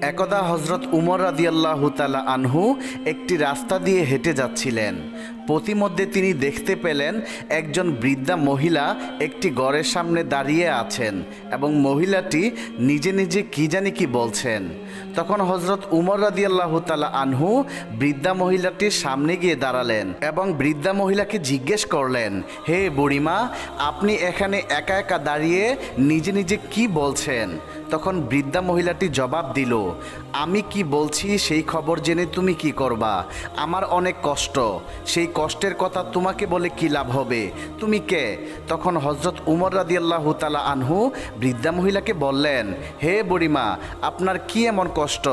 একদা হজরত উমর রাদিয়াল্লাহ তালা আনহু একটি রাস্তা দিয়ে হেঁটে যাচ্ছিলেন। পথিমধ্যে তিনি দেখতে পেলেন একজন বৃদ্ধা মহিলা একটি গড়ের সামনে দাঁড়িয়ে আছেন এবং মহিলাটি নিজে নিজে কি জানি কি বলছেন। তখন হজরত উমর রাদিয়াল্লাহ তালা আনহু বৃদ্ধা মহিলাটির সামনে গিয়ে দাঁড়ালেন এবং বৃদ্ধা মহিলাকে জিজ্ঞেস করলেন, হে বুড়িমা, আপনি এখানে একা একা দাঁড়িয়ে নিজে নিজে কি বলছেন? তখন বৃদ্ধা মহিলাটি জবাব দিল, আমি কি বলছি সেই খবর জেনে তুমি কি করবা? আমার অনেক কষ্ট। সেই কষ্টের কথা তোমাকে বলে কি লাভ হবে? তুমি কে? তখন হজরত উমর রাদিয়াল্লাহ তালা আনহু বৃদ্ধা মহিলাকে বললেন, হে বুড়িমা, আপনার কি এমন কষ্ট?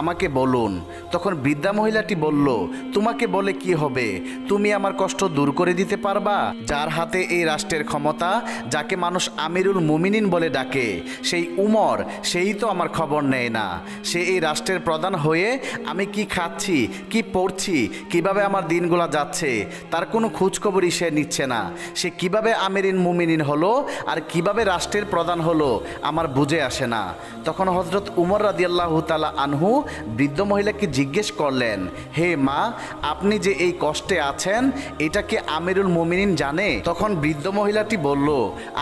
আমাকে বলুন। তখন বৃদ্ধা মহিলাটি বলল, তোমাকে বলে কি হবে? তুমি আমার কষ্ট দূর করে দিতে পারবা? যার হাতে এই রাষ্ট্রের ক্ষমতা, যাকে মানুষ আমিরুল মুমিনিন বলে ডাকে, সেই উমর, সেই তো আমার খবর নেয় না। সে এই রাষ্ট্রের প্রধান হয়ে আমি কি খাচ্ছি, কি পড়ছি, কীভাবে আমার দিনগুলো যাচ্ছে তার কোনো খোঁজখবরই সে নিচ্ছে না। সে কীভাবে আমিরিন মুমিনিন হলো আর কীভাবে রাষ্ট্রের প্রধান হলো আমার বুঝে আসে না। তখন হজরত উমর রাদিয়াল্লাহু তালা আনহু বৃদ্ধ মহিলাকে জিজ্ঞেস করলেন, হে মা, আপনি যে এই কষ্টে আছেন, এটা কি আমিরুল মুমিনিন জানে? তখন বৃদ্ধ মহিলাটি বলল,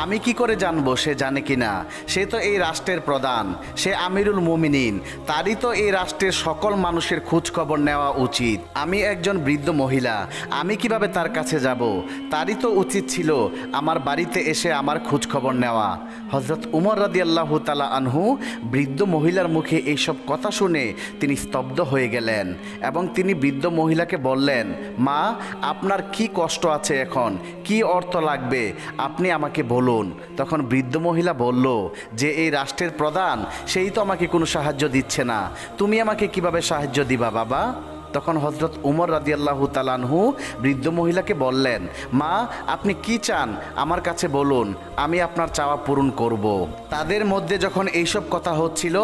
আমি কি করে জানব সে জানে কিনা সে তো এই রাষ্ট্রের প্রধান, সে আমিরুল মুমিনিন। তারই তো এই রাষ্ট্রের সকল মানুষের খোঁজ খবর নেওয়া উচিত। আমি একজন বৃদ্ধ মহিলা আমি কীভাবে তার কাছে যাব? তারই তো উচিত ছিল আমার বাড়িতে এসে আমার খোঁজ খবর নেওয়া। হজরত উমর রাদি আল্লাহ তালা আনহু বৃদ্ধ মহিলার মুখে এইসব কথা শুনে তিনি স্তব্ধ হয়ে গেলেন এবং তিনি বৃদ্ধ মহিলাকে বললেন, মা, আপনার কি কষ্ট আছে এখন? কি অর্থ লাগবে? আপনি আমাকে বলুন। তখন বৃদ্ধ মহিলা বলল, যে এই রাষ্ট্রের প্রধান, সেই তো আমাকে কোনো সাহায্য দিচ্ছে না। তুমি আমাকে কীভাবে সাহায্য দিবা বাবা? তখন হজরত উমর রাদিয়াল্লাহু তালানহু বৃদ্ধ মহিলাকে বললেন, মা, আপনি কি চান আমার কাছে বলুন, আমি আপনার চাওয়া পূরণ করব। তাদের মধ্যে যখন এইসব কথা হচ্ছিল,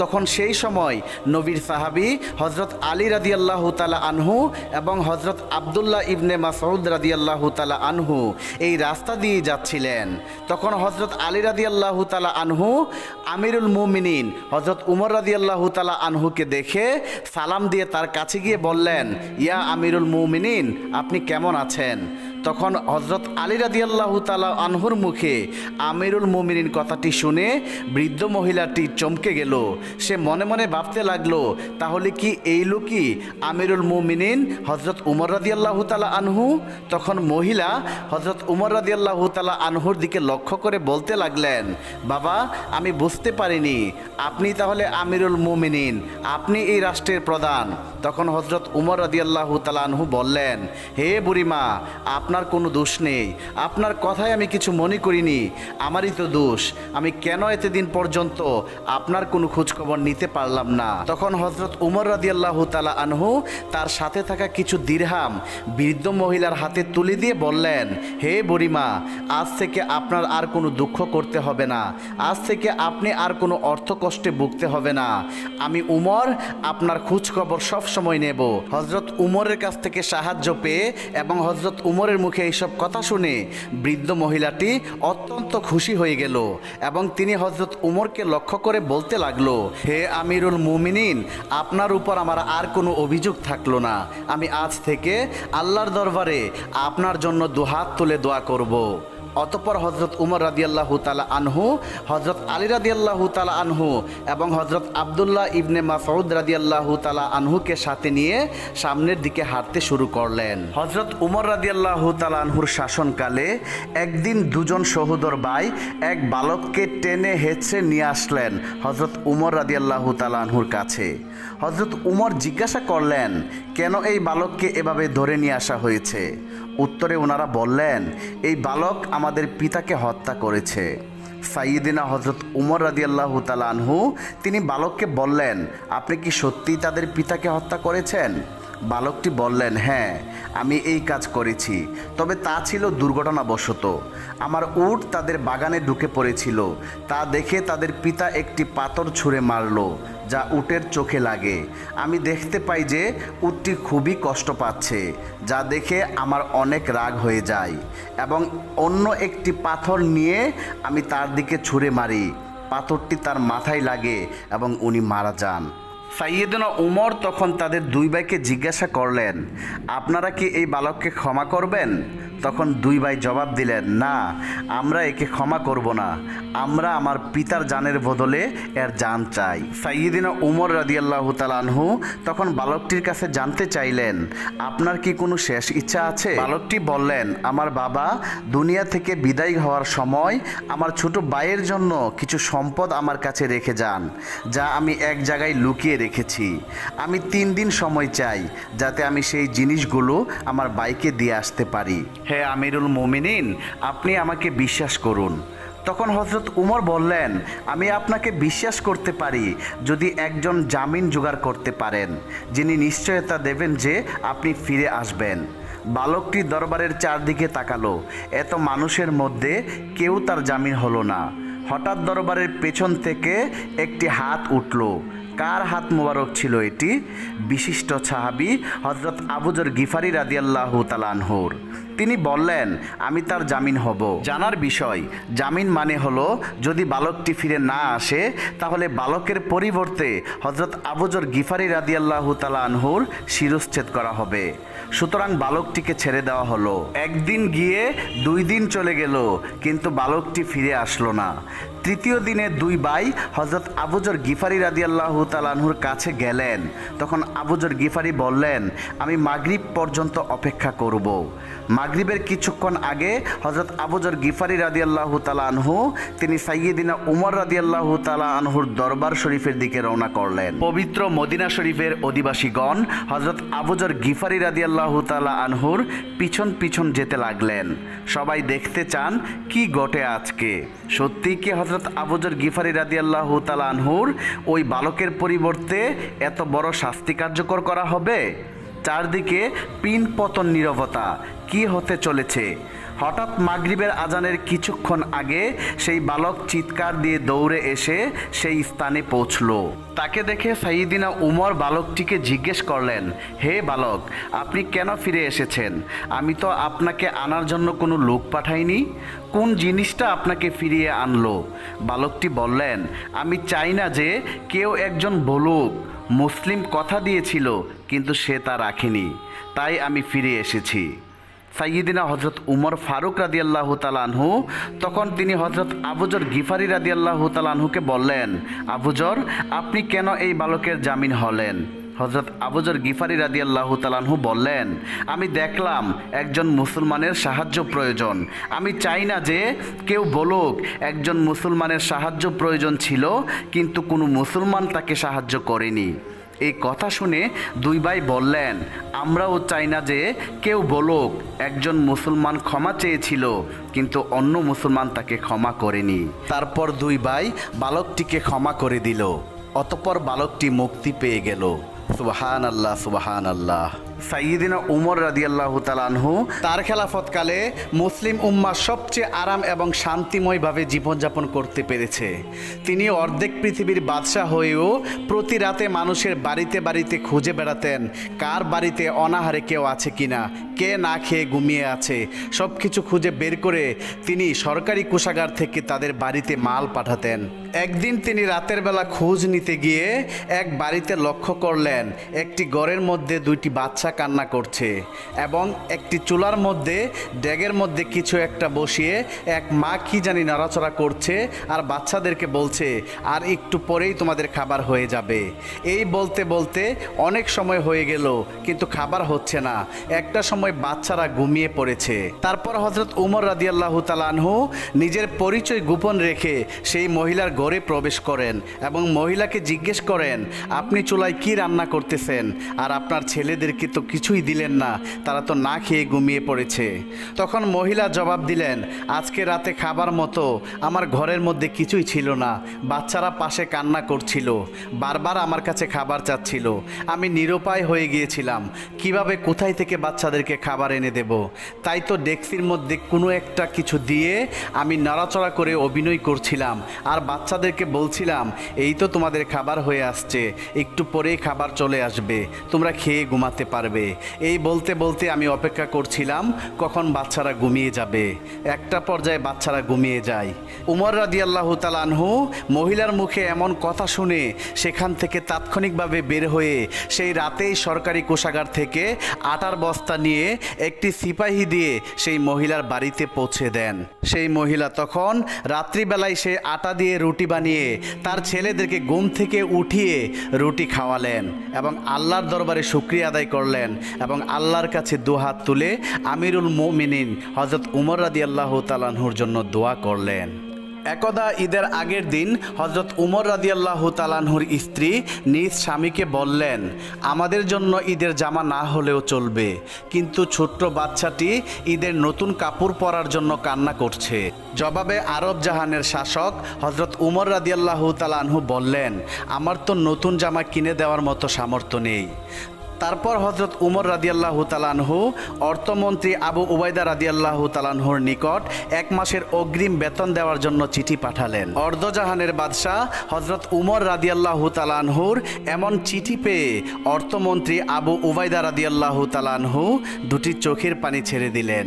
তখন সেই সময় নবীর সাহাবি হজরত আলী রাদিয়াল্লাহু তালা আনহু এবং হজরত আবদুল্লাহ ইবনে মাসউদ রাদিয়াল্লাহু তালা আনহু এই রাস্তা দিয়ে যাচ্ছিলেন তখন হজরত আলী রাদিয়াল্লাহু তালা আনহু আমিরুল মুমিনিন হজরত উমর রাদিয়াল্লাহু তালা আনহুকে দেখে সালাম দিয়ে তার কাছে গিয়ে বললেন, ইয়া আমিরুল মুমিনিন, আপনি কেমন আছেন? তখন হজরত আলী রাদিয়াল্লাহু তালা আনহুর মুখে আমিরুল মুমিনিন কথাটি শুনে বৃদ্ধ মহিলাটি চমকে গেল। সে মনে মনে ভাবতে লাগল, তাহলে কি এই লোকই আমিরুল মুমিনিন হজরত উমর রাদিয়াল্লাহু তালা আনহু? তখন মহিলা হজরত উমর রাদিয়াল্লাহু তালা আনহুর দিকে লক্ষ্য করে বলতে লাগলেন, বাবা, আমি বুঝতে পারিনি। আপনি তাহলে আমিরুল মুমিনিন, আপনি এই রাষ্ট্রের প্রধান। তখন হজরত উমর রাদিয়াল্লাহু তালা আনহু বললেন, হে বুড়িমা, আপনার কোনো দোষ নেই। আপনার কথায় আমি কিছু মনে করিনি। আমারই তো দোষ। আমি কেন এতদিন পর্যন্ত আপনার কোনো খোঁজখবর নিতে পারলাম না? তখন হজরত উমর রাদিয়াল্লাহু তালা আনহু তার সাথে থাকা কিছু দিরহাম বৃদ্ধ মহিলার হাতে তুলে দিয়ে বললেন, হে বুড়িমা, আজ থেকে আপনার আর কোনো দুঃখ করতে হবে না। আজ থেকে আপনি আর কোনো অর্থ কষ্টে ভুগতে হবে না। আমি উমর, আপনার খোঁজখবর সব সময় নেব হজরত উমরের কাছ থেকে সাহায্য পেয়ে এবং হজরত উমরের মুখে এইসব কথা শুনে বৃদ্ধ মহিলাটি অত্যন্ত খুশি হয়ে গেল এবং তিনি হজরত উমরকে লক্ষ্য করে বলতে লাগল, হে আমিরুল মুমিনিন, আপনার উপর আমার আর কোনো অভিযোগ থাকল না আমি আজ থেকে আল্লাহর দরবারে আপনার জন্য দুহাত তুলে দোয়া করব। অতপর হজরত উমর রাদিয়াল্লাহু তালা আনহু হজরত আলী রাদিয়াল্লাহু তালা আনহু এবং হজরত আবদুল্লাহ ইবনে মাসউদ রাদিয়াল্লাহু তালা আনহুকে সাথে নিয়ে সামনের দিকে হাঁটতে শুরু করলেন। হজরত উমর রাদিয়াল্লাহু তালা আনহুর শাসনকালে একদিন দুজন সহোদর ভাই এক বালককে টেনে হেঁচড়ে নিয়ে আসলেন হজরত উমর রাদিয়াল্লাহু তালা আনহুর কাছে। হজরত উমর জিজ্ঞাসা করলেন, কেন এই বালককে এভাবে ধরে নিয়ে আসা হয়েছে? উত্তরে ওনারা বললেন, এই বালক আমাদের পিতাকে হত্যা করেছে। সাইদিনা হজরত উমর রাজিয়াল্লাহ তালা আনহু, তিনি বালককে বললেন, আপনি কি সত্যিই তাদের পিতাকে হত্যা করেছেন? বালকটি বললেন হ্যাঁ আমি এই কাজ করেছি। তবে তা ছিল দুর্ঘটনাবশত। আমার উট তাদের বাগানে ঢুকে পড়েছিল। তা দেখে তাদের পিতা একটি পাথর ছুঁড়ে মারল, যা উটের চোখে লাগে। আমি দেখতে পাই যে উটটি খুবই কষ্ট পাচ্ছে, যা দেখে আমার অনেক রাগ হয়ে যায়। এবং অন্য একটি পাথর নিয়ে আমি তার দিকে ছুঁড়ে মারি। পাথরটি তার মাথায় লাগে এবং উনি মারা যান। সাইয়েদনা উমর তখন তাদের দুই ভাইকে জিজ্ঞাসা করলেন, আপনারা কি এই বালককে ক্ষমা করবেন? তখন দুই ভাই জবাব দিলেন, না, আমরা একে ক্ষমা করব না। আমরা আমার পিতার জানের বদলে এর জান চাই। সাইয়েদিনা উমর রাদিয়াল্লাহ তালানহু তখন বালকটির কাছে জানতে চাইলেন, আপনার কি কোনো শেষ ইচ্ছা আছে? বালকটি বললেন, আমার বাবা দুনিয়া থেকে বিদায় হওয়ার সময় আমার ছোট ভাইয়ের জন্য কিছু সম্পদ আমার কাছে রেখে যান, যা আমি এক জায়গায় লুকিয়ে রেখেছি। আমি তিন দিন সময় চাই যাতে আমি সেই জিনিসগুলো আমার বাইকে দিয়ে আসতে পারি। হে আমিরুল মোমিনিন, আপনি আমাকে বিশ্বাস করুন। তখন হজরত উমর বললেন, আমি আপনাকে বিশ্বাস করতে পারি যদি একজন জামিন জোগাড় করতে পারেন। যিনি নিশ্চয়তা দেবেন যে আপনি ফিরে আসবেন। বালকটি দরবারের চারদিকে তাকালো। এত মানুষের মধ্যে কেউ তার জামিন হলো না। হঠাৎ দরবারের পেছন থেকে একটি হাত উঠল। কার হাত মোবারক ছিল এটি? বিশিষ্ট সাহাবি হজরত আবুজর গিফারি রাদিয়াল্লাহু তালানহুর তিনি বললেন, আমি তার জামিন হব। জানার বিষয়, জামিন মানে হলো, যদি বালকটি ফিরে না আসে, তাহলে বালকের পরিবর্তে হজরত আবুজর গিফারি রাদিয়াল্লাহু তালানহুর শিরশ্ছেদ করা হবে। সুতরাং বালকটিকে ছেড়ে দেওয়া হলো। একদিন গিয়ে দুই দিন চলে গেল, কিন্তু বালকটি ফিরে আসলো না। তৃতীয় দিনে দুই ভাই হজরত আবুজর গিফারি রাদিয়াল্লাহু তালানহুর কাছে গেলেন। তখন আবুজর গিফারি বললেন, আমি মাগরিব পর্যন্ত অপেক্ষা করব। মাগরিবের কিছুক্ষণ আগে হজরত আবুজর গিফারি রাদিয়াল্লাহু তালা আনহু, তিনি সাইয়েদিনা উমর রাদিয়াল্লাহু তালা আনহুর দরবার শরীফের দিকে রওনা করলেন। পবিত্র মদিনা শরীফের অধিবাসীগণ হজরত আবুজর গিফারি রাদিয়াল্লাহু তালা আনহুর পিছন পিছন যেতে লাগলেন। সবাই দেখতে চান, কি ঘটে আজকে? সত্যি কি হজরত আবুজর গিফারি রাদি আল্লাহ আনহুর ওই বালকের পরিবর্তে এত বড় শাস্তি কার্যকর করা হবে? চারদিকে পিন পতন নীরবতা। কি হতে চলেছে? হঠাৎ মাগরিবের আজানের কিছুক্ষণ আগে সেই বালক চিৎকার দিয়ে দৌড়ে এসে সেই স্থানে পৌঁছলো। তাকে দেখে সাইদিনা উমর বালকটিকে জিজ্ঞেস করলেন, হে বালক, আপনি কেন ফিরে এসেছেন? আমি তো আপনাকে আনার জন্য কোনো লোক পাঠাইনি। কোন জিনিসটা আপনাকে ফিরিয়ে আনলো? বালকটি বললেন, আমি চাই না যে কেউ একজন বলুক, মুসলিম কথা দিয়েছিল, কিন্তু সে তা রাখেনি। তাই আমি ফিরে এসেছি। সাইয়িদিনা হজরত উমর ফারুক রাদিয়াল্লাহ তালানহু তখন তিনি হজরত আবুজর গিফারি রাদিয়াল্লাহ তালানহুকে বললেন আবুজর আপনি কেন এই বালকের জামিন হলেন? হজরত আবুজর গিফারি রাদিয়াল্লাহ তালানহু বললেন, আমি দেখলাম একজন মুসলমানের সাহায্য প্রয়োজন। আমি চাই না যে কেউ বলুক একজন মুসলমানের সাহায্য প্রয়োজন ছিল, কিন্তু কোনো মুসলমান তাকে সাহায্য করেনি। এই কথা শুনে দুই ভাই বললেন, আমরাও চাই না যে কেউ বলুক, একজন মুসলমান ক্ষমা চেয়েছিল, কিন্তু অন্য মুসলমান তাকে ক্ষমা করেনি। তারপর দুই ভাই বালকটিকে ক্ষমা করে দিল, অতপর বালকটি মুক্তি পেয়ে গেল। সুবাহান আল্লাহ সুবাহান আল্লাহ সাইয়িদিনা উমর রাদিয়াল্লাহু তালানহু তার খেলাফতকালে মুসলিম উম্মা সবচেয়ে আরাম এবং শান্তিময়ভাবে জীবনযাপন করতে পেরেছে। তিনি অর্ধেক পৃথিবীর বাদশাহ হয়েও প্রতি রাতে মানুষের বাড়িতে বাড়িতে খুঁজে বেড়াতেন, কার বাড়িতে অনাহারে কেউ আছে কিনা, কে না খেয়ে ঘুমিয়ে আছে সব কিছু খুঁজে বের করে তিনি সরকারি কোষাগার থেকে তাদের বাড়িতে মাল পাঠাতেন। একদিন তিনি রাতের বেলা খোঁজ নিতে গিয়ে এক বাড়িতে লক্ষ্য করলেন, একটি ঘরের মধ্যে দুইটি বাচ্চা কান্না করছে এবং একটি চুলার মধ্যে, ড্যাগের মধ্যে কিছু একটা বসিয়ে এক মা কি জানি নড়াচড়া করছে আর বাচ্চাদেরকে বলছে, আর একটু পরেই তোমাদের খাবার হয়ে যাবে। এই বলতে বলতে অনেক সময় হয়ে গেল, কিন্তু খাবার হচ্ছে না। একটা সময় বাচ্চারা ঘুমিয়ে পড়েছে। তারপর হজরত উমর রাদিয়াল্লাহু তালানহু নিজের পরিচয় গোপন রেখে সেই মহিলার ঘরে প্রবেশ করেন এবং মহিলাকে জিজ্ঞেস করেন, আপনি চুলায় কি রান্না করতেছেন? আর আপনার ছেলেদেরকে তো কিছুই দিলেন না। তারা তো না খেয়ে ঘুমিয়ে পড়েছে। তখন মহিলা জবাব দিলেন, আজকে রাতে খাবার মতো। আমার ঘরের মধ্যে কিছুই ছিল না। বাচ্চারা পাশে কান্না করছিল। বারবার আমার কাছে খাবার চাচ্ছিল। আমি নিরুপায় হয়ে গিয়েছিলাম। কীভাবে কোথায় থেকে বাচ্চাদেরকে খাবার এনে দেব? তাই তো ডেক্সির মধ্যে কোনো একটা কিছু দিয়ে আমি নড়াচড়া করে অভিনয় করছিলাম। আর বাচ্চাদেরকে বলছিলাম, এই তো তোমাদের খাবার হয়ে আসছে। একটু পরেই খাবার চলে আসবে। তোমরা খেয়ে ঘুমাতে পারবে। পারবে। এই বলতে বলতে আমি অপেক্ষা করছিলাম, কখন বাচ্চারা ঘুমিয়ে যাবে। একটা পর্যায়ে বাচ্চারা ঘুমিয়ে যায়। উমর রাদি আল্লাহ তালানহু মহিলার মুখে এমন কথা শুনে সেখান থেকে তাৎক্ষণিকভাবে বের হয়ে সেই রাতেই সরকারি কোষাগার থেকে আটার বস্তা নিয়ে একটি সিপাহী দিয়ে সেই মহিলার বাড়িতে পৌঁছে দেন। সেই মহিলা তখন রাত্রিবেলায় সে আটা দিয়ে রুটি বানিয়ে তার ছেলেদেরকে ঘুম থেকে উঠিয়ে রুটি খাওয়ালেন এবং আল্লাহর দরবারে শুক্রিয়া আদায় করলেন। এবং আল্লাহর কাছে দুহাত তুলে আমিরুল মোমিনিন হজরত উমর রাদি আল্লাহ তালানহুর জন্য দোয়া করলেন। একদা ঈদের আগের দিন হজরত উমর রাদিয়াল্লাহু তালানহুর স্ত্রী নিজ স্বামীকে বললেন, আমাদের জন্য ঈদের জামা না হলেও চলবে, কিন্তু ছোট্ট বাচ্চাটি ঈদের নতুন কাপড় পরার জন্য কান্না করছে। জবাবে আরব জাহানের শাসক হজরত উমর রাদিয়াল্লাহু তালানহু বললেন, আমার তো নতুন জামা কিনে দেওয়ার মতো সামর্থ্য নেই। তারপর হজরত উমর রাদিয়াল্লাহ তালানহু অর্থমন্ত্রী আবু উবাইদা রাদিয়াল্লাহ তালানহুর নিকট এক মাসের অগ্রিম বেতন দেওয়ার জন্য চিঠি পাঠালেন। অর্ধজাহানের বাদশাহ হজরত উমর রাদিয়াল্লাহ তালানহুর এমন চিঠি পেয়ে অর্থমন্ত্রী আবু উবাইদা রাদিয়াল্লাহ তালানহু দুটি চোখের পানি ছেড়ে দিলেন।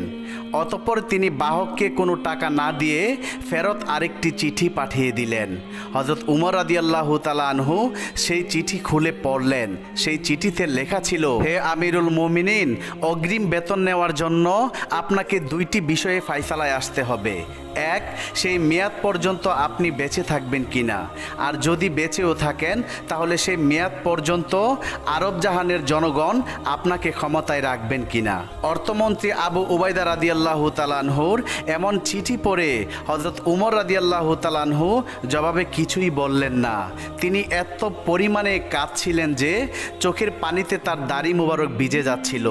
অতঃপর তিনি বাহককে কোনো টাকা না দিয়ে ফেরত আরেকটি চিঠি পাঠিয়ে দিলেন। হজরত উমর রাদিয়াল্লাহ তালানহু সেই চিঠি খুলে পড়লেন। সেই চিঠিতে লেখা ছিল। হে আমিরুল মুমিনিন অগ্রিম বেতন নেওয়ার জন্য আপনাকে দুইটি বিষয়ে ফাইসালায় আসতে হবে। এক, সেই মেয়াদ পর্যন্ত আপনি বেঁচে থাকবেন কিনা? আর যদি বেঁচেও থাকেন, তাহলে সেই মেয়াদ পর্যন্ত আরব জাহানের জনগণ আপনাকে ক্ষমতায় রাখবেন কিনা? অর্থমন্ত্রী আবু উবাইদা রাদিয়াল্লাহ তালানহুর এমন চিঠি পড়ে হজরত উমর রাদিয়াল্লাহ তালানহু জবাবে কিছুই বললেন না। তিনি এত পরিমাণে কাঁদছিলেন যে চোখের পানিতে তার দাড়ি মুবারক ভিজে যাচ্ছিল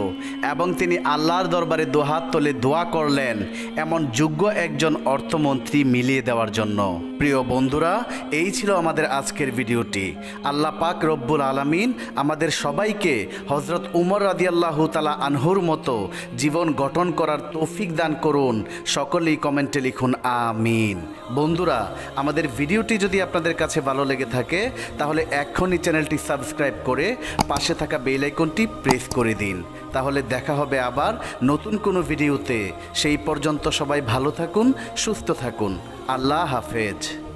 এবং তিনি আল্লাহর দরবারে দোহাত তোলে দোয়া করলেন। এমন যোগ্য একজন অর্থমন্ত্রী মিলিয়ে দেওয়ার জন্য। প্রিয় বন্ধুরা, এই ছিল আমাদের আজকের ভিডিওটি। আল্লাহ পাক রব্বুল আলামিন আমাদের সবাইকে হজরত উমর রাদিয়াল্লাহ তালা আনহুর মতো জীবন গঠন করার তৌফিক দান করুন। সকলেই কমেন্টে লিখুন, আমিন। বন্ধুরা, আমাদের ভিডিওটি যদি আপনাদের কাছে ভালো লেগে থাকে, তাহলে এখনই চ্যানেলটি সাবস্ক্রাইব করে পাশে থাকা বেল আইকনটি প্রেস করে দিন। তাহলে দেখা হবে আবার নতুন কোনো ভিডিওতে। সেই পর্যন্ত সবাই ভালো থাকুন, সুস্থ থাকুন। আল্লাহ হাফেজ।